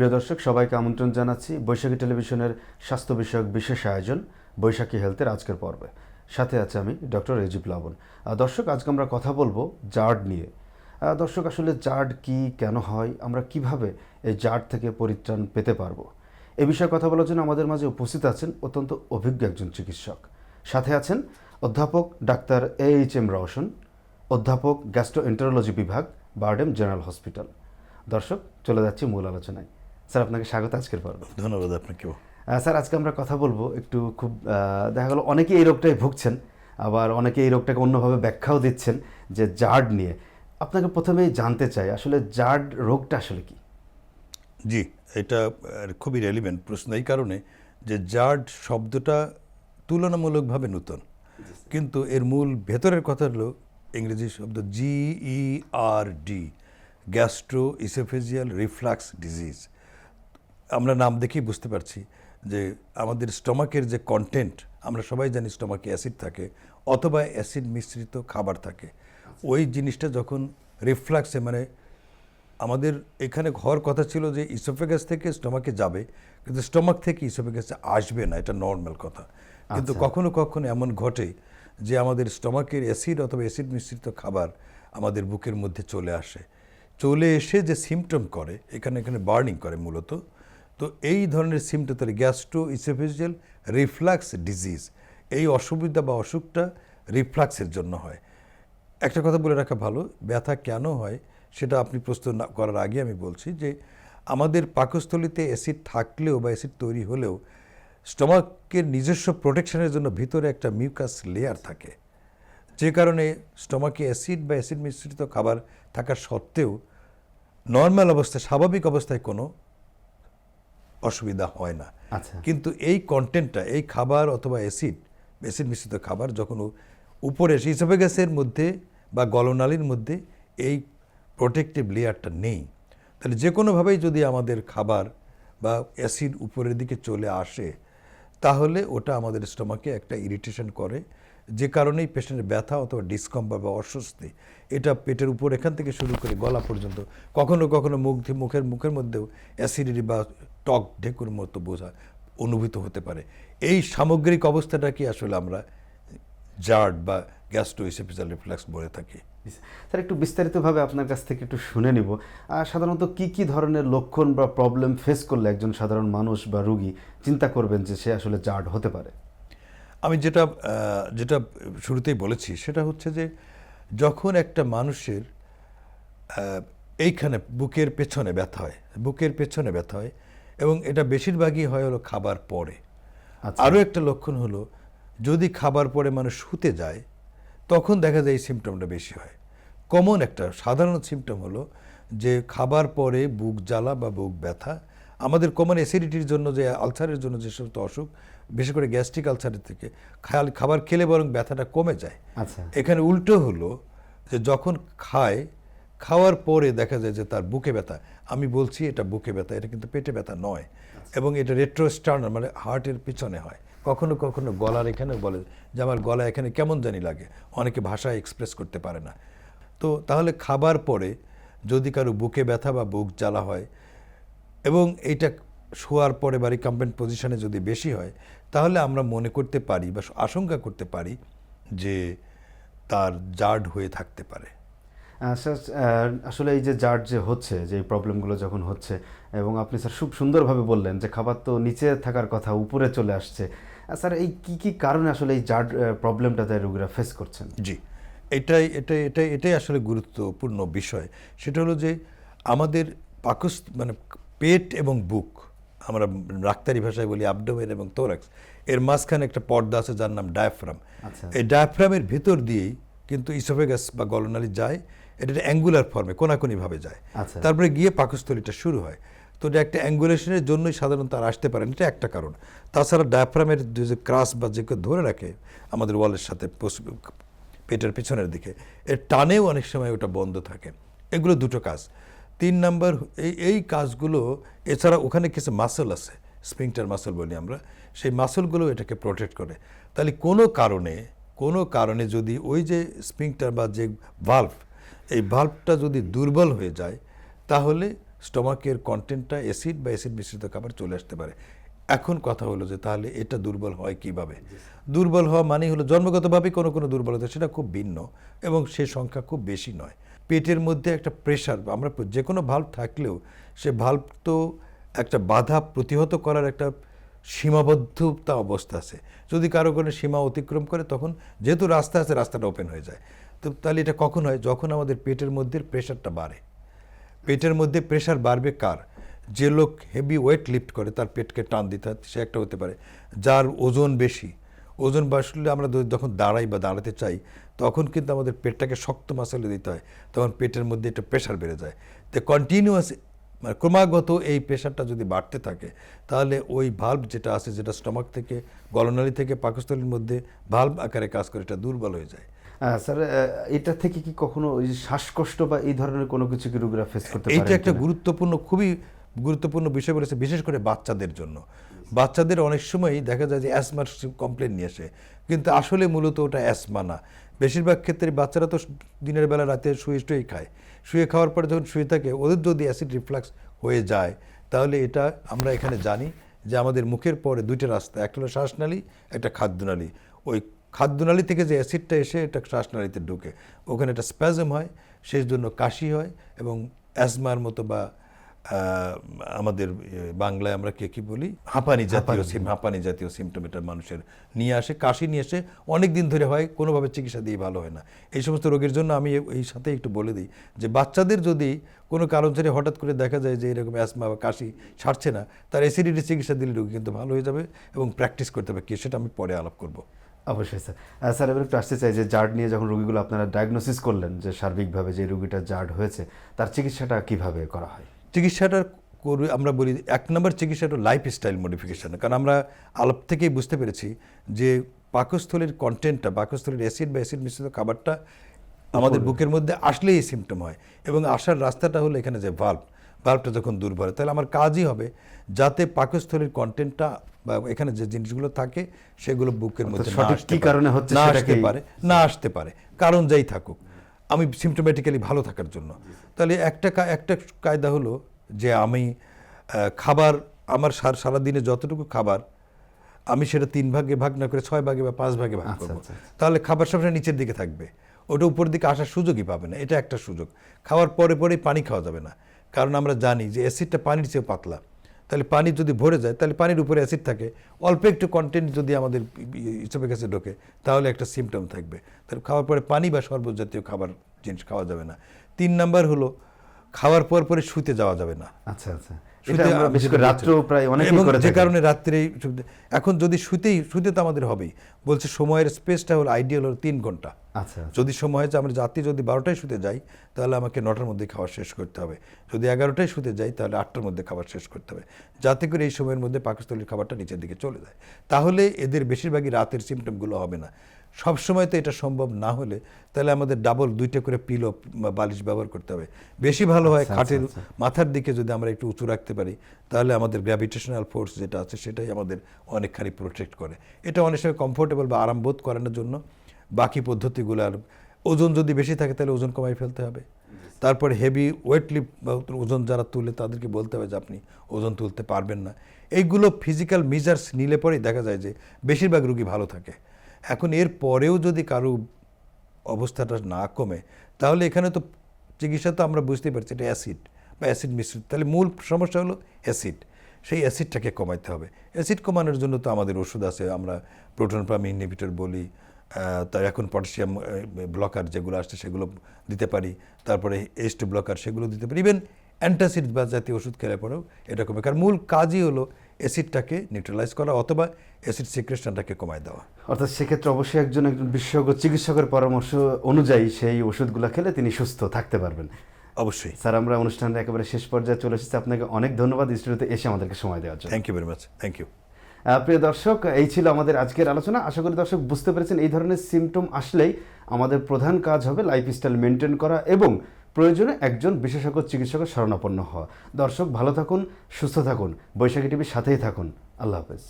প্রিয় দর্শক সবাইকে আমন্ত্রণ জানাচ্ছি বৈশাখী টেলিভিশনের স্বাস্থ্য বিষয়ক বিশেষ আয়োজন বৈশাখী হেলথের আজকের পর্বে। সাথে আছে আমি ডক্টর রেজিব আহ, দর্শক আজকে আমরা কথা বলব জার্ড নিয়ে। দর্শক আসলে জার্ড কি কেন হয় আমরা কীভাবে এই জার্ড থেকে পরিত্রাণ পেতে পারব? এ বিষয়ে কথা বলার জন্য আমাদের মাঝে উপস্থিত আছেন অত্যন্ত অভিজ্ঞ একজন চিকিৎসক। সাথে আছেন অধ্যাপক doctor A H M Roushan অধ্যাপক গ্যাস্ট্রোএন্টারোলজি বিভাগ বার্ডেম জেনারেল হসপিটাল। দর্শক চলে যাচ্ছি মূল আলোচনায়। স্যার আপনাকে স্বাগত আজকের পর্বে। ধন্যবাদ আপনাকেও। স্যার আজকে আমরা কথা বলব একটু খুব দেখা গেল অনেকে এই রোগটায় ভুগছেন আবার অনেকে এই রোগটাকে অন্যভাবে ব্যাখ্যাও দিচ্ছেন যে জার্ড নিয়ে। আপনাকে প্রথমেই জানতে চাই আসলে জার্ড রোগটা আসলে কি? জি এটা খুবই রেলিভেন্ট প্রশ্ন এই কারণে যে জার্ড শব্দটা তুলনামূলকভাবে নতুন। কিন্তু এর মূল ভেতরের কথা হলো ইংরেজি শব্দ GE R D gastro oesophageal reflux disease. আমরা নাম দেখেই বুঝতে পারছি যে আমাদের স্টমাকের যে কন্টেন্ট আমরা সবাই জানি স্টমাকে অ্যাসিড থাকে অথবা অ্যাসিড মিশ্রিত খাবার থাকে। ওই জিনিসটা যখন রিফ্লাক্সে মানে আমাদের এখানে হওয়ার কথা ছিল যে ইসোফেগাস থেকে স্টমাকে যাবে কিন্তু স্টমাক থেকে ইসোফেগাসে আসবে না এটা নর্মাল কথা। কিন্তু কখনো কখনো এমন ঘটে যে আমাদের স্টমাকের অ্যাসিড অথবা অ্যাসিড মিশ্রিত খাবার আমাদের বুকের মধ্যে চলে আসে। চলে এসে যে সিমটম করে এখানে এখানে বার্নিং করে মূলত তো এই ধরনের সিমটম তাহলে গ্যাস্ট্রো ইসোফেজিয়াল রিফ্লাক্স ডিজিজ, এই অসুবিধা বা অসুখটা রিফ্লাক্সের জন্য হয়। একটা কথা বলে রাখা ভালো, ব্যথা কেন হয় সেটা আপনি প্রস্তুত না করার আগে আমি বলছি যে আমাদের পাকস্থলিতে অ্যাসিড থাকলেও বা অ্যাসিড তৈরি হলেও স্টমাকের নিজস্ব প্রোটেকশনের জন্য ভিতরে একটা মিউকাস লেয়ার থাকে। যে কারণে স্টমাকে অ্যাসিড বা অ্যাসিড মিশ্রিত খাবার থাকা সত্ত্বেও নর্মাল অবস্থায় স্বাভাবিক অবস্থায় কোনো অসুবিধা হয় না। আচ্ছা। কিন্তু এই কন্টেন্টটা এই খাবার অথবা অ্যাসিড অ্যাসিড মিশ্রিত খাবার যখন উপরে এসে ইসোফেগাসের মধ্যে বা গলনালীর মধ্যে এই প্রোটেক্টিভ লেয়ারটা নেই তাহলে যে কোনোভাবেই যদি আমাদের খাবার বা অ্যাসিড উপরের দিকে চলে আসে তাহলে ওটা আমাদের স্টমাকে একটা ইরিটেশন করে যে কারণেই পেশেন্টের ব্যথা অথবা ডিসকম্ফর্ট বা অস্বস্তি, এটা পেটের উপর এখান থেকে শুরু করে গলা পর্যন্ত কখনো কখনো মুখ মুখের মুখের মধ্যেও অ্যাসিডিটি বা টক ঢেকুর মতো বোঝা অনুভূত হতে পারে। এই সামগ্রিক অবস্থাটাকে আসলে আমরা জার্ড বা গ্যাস্ট্রো ইসেফিজাল রিফ্লাক্স বলে থাকি? স্যার, একটু বিস্তারিতভাবে আপনার কাছ থেকে একটু শুনে নিব। সাধারণত কি কি ধরনের লক্ষণ বা প্রবলেম ফেস করলে একজন সাধারণ মানুষ বা রুগী চিন্তা করবেন যে সে আসলে জার্ড হতে পারে? আমি যেটা যেটা শুরুতেই বলেছি সেটা হচ্ছে যে যখন একটা মানুষের এইখানে বুকের পেছনে ব্যথা হয় বুকের পেছনে ব্যথা হয় এবং এটা বেশিরভাগই হয় হলো খাবার পরে আচ্ছা। আরও একটা লক্ষণ হলো যদি খাবার পরে মানুষ শুতে যায় তখন দেখা যায় এই সিমটমটা বেশি হয় কমন একটা সাধারণ সিমটম হলো যে খাবার পরে বুক জ্বালা বা বুক ব্যথা আমাদের কমন অ্যাসিডিটির জন্য যে আলসারের জন্য যে সমস্ত অসুখ বিশেষ করে গ্যাস্ট্রিক আলসারের থেকে খাবার খেলে বরং ব্যথাটা কমে যায়। আচ্ছা। এখানে উল্টো হলো যে যখন খায় খাওয়ার পরে দেখা যায় যে তার বুকে ব্যথা আমি বলছি এটা বুকে ব্যথা এটা কিন্তু পেটে ব্যথা নয়। এবং এটা রেট্রোস্টার্নার মানে হার্টের পিছনে হয়। কখনো কখনো গলার এখানে বলে যে আমার গলা এখানে কেমন জানি লাগে অনেকে ভাষায় এক্সপ্রেস করতে পারে না। তো তাহলে খাবার পরে যদি কারও বুকে ব্যথা বা বুক জ্বালা হয় এবং এইটা শোয়ার পরে বা রিকাম্বেন্ট পজিশনে যদি বেশি হয় তাহলে আমরা মনে করতে পারি বা আশঙ্কা করতে পারি যে তার জার্ড হয়ে থাকতে পারে। স্যার আসলে এই যে জার্ড যে হচ্ছে যে এই প্রবলেমগুলো যখন হচ্ছে এবং আপনি স্যার খুব সুন্দরভাবে বললেন যে খাবার তো নিচে থাকার কথা উপরে চলে আসছে স্যার এই কি কি কারণে আসলে এই জার্ড প্রবলেমটা তাই রোগীরা ফেস করছেন? জি এটাই এটাই এটাই এটাই আসলে গুরুত্বপূর্ণ বিষয়। সেটা হলো যে আমাদের পাকস মানে পেট এবং বুক আমরা ডাক্তারি ভাষায় বলি abdomen এবং তোরাক্স এর মাঝখানে একটা পর্দা আছে যার নাম ডায়াফ্রাম আচ্ছা। এই ডায়াফ্রামের ভিতর দিয়েই কিন্তু ইসোফেগাস বা গলনালী যায় এটা অ্যাঙ্গুলার ফর্মে কোনাকুনিভাবে যায়। আচ্ছা। তারপরে গিয়ে পাকস্থলীটা শুরু হয়। তো এটা একটা অ্যাঙ্গুলেশনের জন্যই সাধারণত আর আসতে পারেন এটা একটা কারণ। তাছাড়া ডায়াফ্রামের যে ক্রাস বা যে ধরে রাখে আমাদের ওয়ালের সাথে পেটের পিছনের দিকে এর টানেও অনেক সময় ওটা বন্ধ থাকে। এগুলো দুটো কাজ। তিন নাম্বার এই এই কাজগুলো, এছাড়া ওখানে কিছু মাসল আছে স্প্রিংটার মাসল বলি আমরা, সেই মাসলগুলো এটাকে প্রোটেক্ট করে। তাহলে কোনো কারণে কোনো কারণে যদি ওই যে স্প্রিংটার বা যে ভাল্ভ এই ভাল্বটা যদি দুর্বল হয়ে যায়, তাহলে স্টমাকের কন্টেন্টটা অ্যাসিড বা অ্যাসিড মিশ্রিত খাবার চলে আসতে পারে। এখন কথা হলো যে তাহলে এটা দুর্বল হয় কীভাবে? দুর্বল হওয়া মানেই হলো জন্মগতভাবে কোনো কোনো দুর্বলতা, সেটা খুব ভিন্ন এবং সে সংখ্যা খুব বেশি নয়। পেটের মধ্যে একটা প্রেশার আমরা যে কোনো ভাল্ব থাকলেও সে ভাল্ব তো একটা বাধা প্রতিহত করার একটা সীমাবদ্ধতা অবস্থা আছে। যদি কারও কোনো সীমা অতিক্রম করে, তখন যেহেতু রাস্তা আছে, রাস্তাটা ওপেন হয়ে যায়। তো তাহলে এটা কখন হয়? যখন আমাদের পেটের মধ্যে প্রেশারটা বাড়ে। পেটের মধ্যে প্রেশার বাড়বে কার? যে লোক হেভি ওয়েট লিফট করে, তার পেটকে টান দিতে হয় সে একটা হতে পারে। যার ওজন বেশি ওজন বাড়লে আমরা যখন দাঁড়াই বা দাঁড়াতে চাই তখন কিন্তু আমাদের পেটটাকে শক্ত মাসালে দিতে হয়। তখন পেটের মধ্যে একটা প্রেশার বেড়ে যায়। তো কন্টিনিউয়াস মানে ক্রমাগত এই প্রেশারটা যদি বাড়তে থাকে তাহলে ওই ভাল্ব যেটা আছে যেটা স্টমাক থেকে গলনালী থেকে পাকস্থলীর মধ্যে ভাল্ব আকারে কাজ করে এটা দুর্বল হয়ে যায়। স্যার এটা থেকে কি কখনো ওই শ্বাসকষ্ট বা এই ধরনের কোনো কিছু কি রোগীরা ফেস করতে পারে এইটা একটা গুরুত্বপূর্ণ খুবই গুরুত্বপূর্ণ বিষয় বলেছে বিশেষ করে বাচ্চাদের জন্য। বাচ্চাদের অনেক সময়ই দেখা যায় যে অ্যাসমার কমপ্লেন নিয়ে আসে। কিন্তু আসলে মূলত ওটা অ্যাসমা না। বেশিরভাগ ক্ষেত্রে বাচ্চারা তো দিনের বেলা রাতে শুয়ে শুয়েই খায়। শুয়ে খাওয়ার পরে যখন শুয়ে থাকে, ওদের যদি অ্যাসিড রিফ্লাক্স হয়ে যায়, তাহলে এটা আমরা এখানে জানি যে আমাদের মুখের পরে দুইটা রাস্তা, একটা হলো শ্বাসনালী, একটা খাদ্যনালী। ওই খাদ্যনালী থেকে যে অ্যাসিডটা এসে এটা শ্বাসনালীতে ঢুকে। ওখানে একটা স্প্যাজম হয় সেই জন্য কাশি হয় এবং অ্যাজমার মতো বা আমাদের বাংলায় আমরা কে কি বলি? হাঁপানি জাতীয় সিম হাঁপানি জাতীয় সিমটম এটা মানুষের নিয়ে আসে কাশি নিয়ে এসে অনেক দিন ধরে হয় কোনোভাবে চিকিৎসা দিয়ে ভালো হয় না। এই সমস্ত রোগের জন্য আমি এই সাথে একটু বলে দিই যে বাচ্চাদের যদি কোনো কারণ থেকে হঠাৎ করে দেখা যায় যে এরকম অ্যাসমা বা কাশি ছাড়ছে না তার অ্যাসিডিটি চিকিৎসা দিলে রোগী কিন্তু ভালো হয়ে যাবে এবং প্র্যাকটিস করতে হবে। কি সেটা আমি পরে আলাপ করব। অবশ্যই স্যার। স্যার এবার একটু আসতে চাই যে জার্ড নিয়ে যখন রোগীগুলো আপনারা ডায়াগনোসিস করলেন যে সার্বিকভাবে যে রোগীটা জার্ড হয়েছে তার চিকিৎসাটা কীভাবে করা হয়? চিকিৎসাটা করি আমরা বলি এক নম্বর চিকিৎসাটা লাইফ স্টাইল মডিফিকেশন কারণ আমরা আলাপ থেকেই বুঝতে পেরেছি যে পাকস্থলীর কন্টেন্টটা পাকস্থলীর অ্যাসিড বা অ্যাসিড মিশ্রিত খাবারটা আমাদের বুকের মধ্যে আসলেই এই সিমটম হয় এবং আসার রাস্তাটা হলো এখানে যে ভাল্ব ভাল্বটা যখন দুর্বল তাহলে আমার কাজই হবে যাতে পাকস্থলীর কন্টেন্টটা বা এখানে যে জিনিসগুলো থাকে সেগুলো বুকের মধ্যে না আসতে পারে না আসতে পারে। কারণ যাই থাকুক। আমি সিমটোমেটিক্যালি ভালো থাকার জন্য। তাহলে একটা একটা কায়দা হলো যে আমি খাবার আমার সার সারাদিনে যতটুকু খাবার আমি সেটা তিন ভাগে ভাগ না করে ছয় ভাগে বা পাঁচ ভাগে ভাগ আচ্ছা, করব। আচ্ছা, তাহলে খাবার সবসময় নিচের দিকে থাকবে। ওটা উপরের দিকে আসার সুযোগই পাবে না। এটা একটা সুযোগ। খাওয়ার পরে পরেই পানি খাওয়া যাবে না। কারণ আমরা জানি যে অ্যাসিডটা পানির চেয়েও পাতলা। তাহলে পানি যদি ভরে যায়, তাহলে পানির উপরে অ্যাসিড থাকে। অল্প একটু কন্টেন্ট যদি আমাদের ইসবের কাছে ঢোকে, তাহলে একটা সিমটম থাকবে। তাহলে খাওয়ার পরে পানি বা শরবত জাতীয় খাবার, জিনিস খাওয়া যাবে না। তিন নাম্বার হলো, খাওয়ার পর পরে শুতে যাওয়া যাবে না। আচ্ছা আচ্ছা। যে কারণে রাত্রে এখন যদি শুতেই শুতে তো আমাদের হবেই। বলছে সময়ের স্পেসটা হলো আইডিয়াল হলো তিন ঘণ্টা। আচ্ছা যদি সময় হয়েছে আমরা রাত্রি যদি বারোটায় শুতে যাই তাহলে আমাকে নটার মধ্যে খাবার শেষ করতে হবে। যদি এগারোটায় শুতে যাই তাহলে আটটার মধ্যে খাবার শেষ করতে হবে। যাতে করে এই সময়ের মধ্যে পাকস্থলীর খাবারটা নিচের দিকে চলে যায়। তাহলে এদের বেশিরভাগই রাতের সিমটমগুলো হবে না। সব সময় তো এটা সম্ভব না হলে তাহলে আমাদের ডাবল দুইটা করে পিলো বা বালিশ ব্যবহার করতে হবে। বেশি ভালো হয় আচ্ছা, খাটের আচ্ছা, মাথার দিকে যদি আমরা একটু উঁচু রাখতে পারি তাহলে আমাদের গ্র্যাভিটেশনাল ফোর্স যেটা আছে সেটাই আমাদের অনেকখানি প্রোটেক্ট করে। এটা অনেক সময় কমফোর্টেবল বা আরাম বোধ করানোর জন্য বাকি পদ্ধতিগুলো আর ওজন যদি বেশি থাকে তাহলে ওজন কমাই ফেলতে হবে। তারপরে হেভি ওয়েট লিফট বা ওজন যারা তুলে তাদেরকে বলতে হবে যে আপনি ওজন তুলতে পারবেন না। এইগুলো ফিজিক্যাল মেজার্স নিলে পরেই দেখা যায় যে বেশিরভাগ রুগী ভালো থাকে। এখন এর পরেও যদি কারও অবস্থাটা না কমে, তাহলে এখানে তো চিকিৎসা তো আমরা বুঝতেই পারছি এটা অ্যাসিড বা অ্যাসিড মিশ্রিত। তাহলে মূল সমস্যা হলো অ্যাসিড। সেই অ্যাসিডটাকে কমাইতে হবে। অ্যাসিড কমানোর জন্য তো আমাদের ওষুধ আছে, আমরা প্রোটন পাম ইনহিবিটর বলি তার এখন পটাশিয়াম ব্লকার যেগুলো আসছে সেগুলো দিতে পারি, তারপরে এস্ট ব্লকার সেগুলো দিতে পারি। ইভেন অ্যান্টাসিড বা জাতীয় ওষুধ খেলে পরেও এটা কমে। কারণ মূল কাজই হলো অ্যাসিডটাকে নিউট্রালাইজ করা অথবা অ্যাসিড সিক্রেশনটাকে কমায় দেওয়া। অর্থাৎ সেক্ষেত্রে অবশ্যই একজন একজন বিশেষজ্ঞ চিকিৎসকের পরামর্শ অনুযায়ী সেই ওষুধগুলো খেলে তিনি সুস্থ থাকতে পারবেন। অবশ্যই। স্যার আমরা অনুষ্ঠানের একেবারে শেষ পর্যায়ে চলে এসেছি। আপনাকে অনেক ধন্যবাদ স্টুডিওতে এসে আমাদেরকে সময় দেওয়ার জন্য। Thank you very much thank you প্রিয় দর্শক এই ছিল আমাদের আজকের আলোচনা। আশা করি দর্শক বুঝতে পেরেছেন এই ধরনের সিমটম আসলেই আমাদের প্রধান কাজ হবে লাইফস্টাইল মেনটেন করা এবং প্রয়োজনে একজন বিশেষজ্ঞ চিকিৎসকের শরণাপন্ন হওয়া। দর্শক, ভালো থাকুন, সুস্থ থাকুন। বৈশাখী টিভির সাথেই থাকুন। আল্লাহ হাফেজ।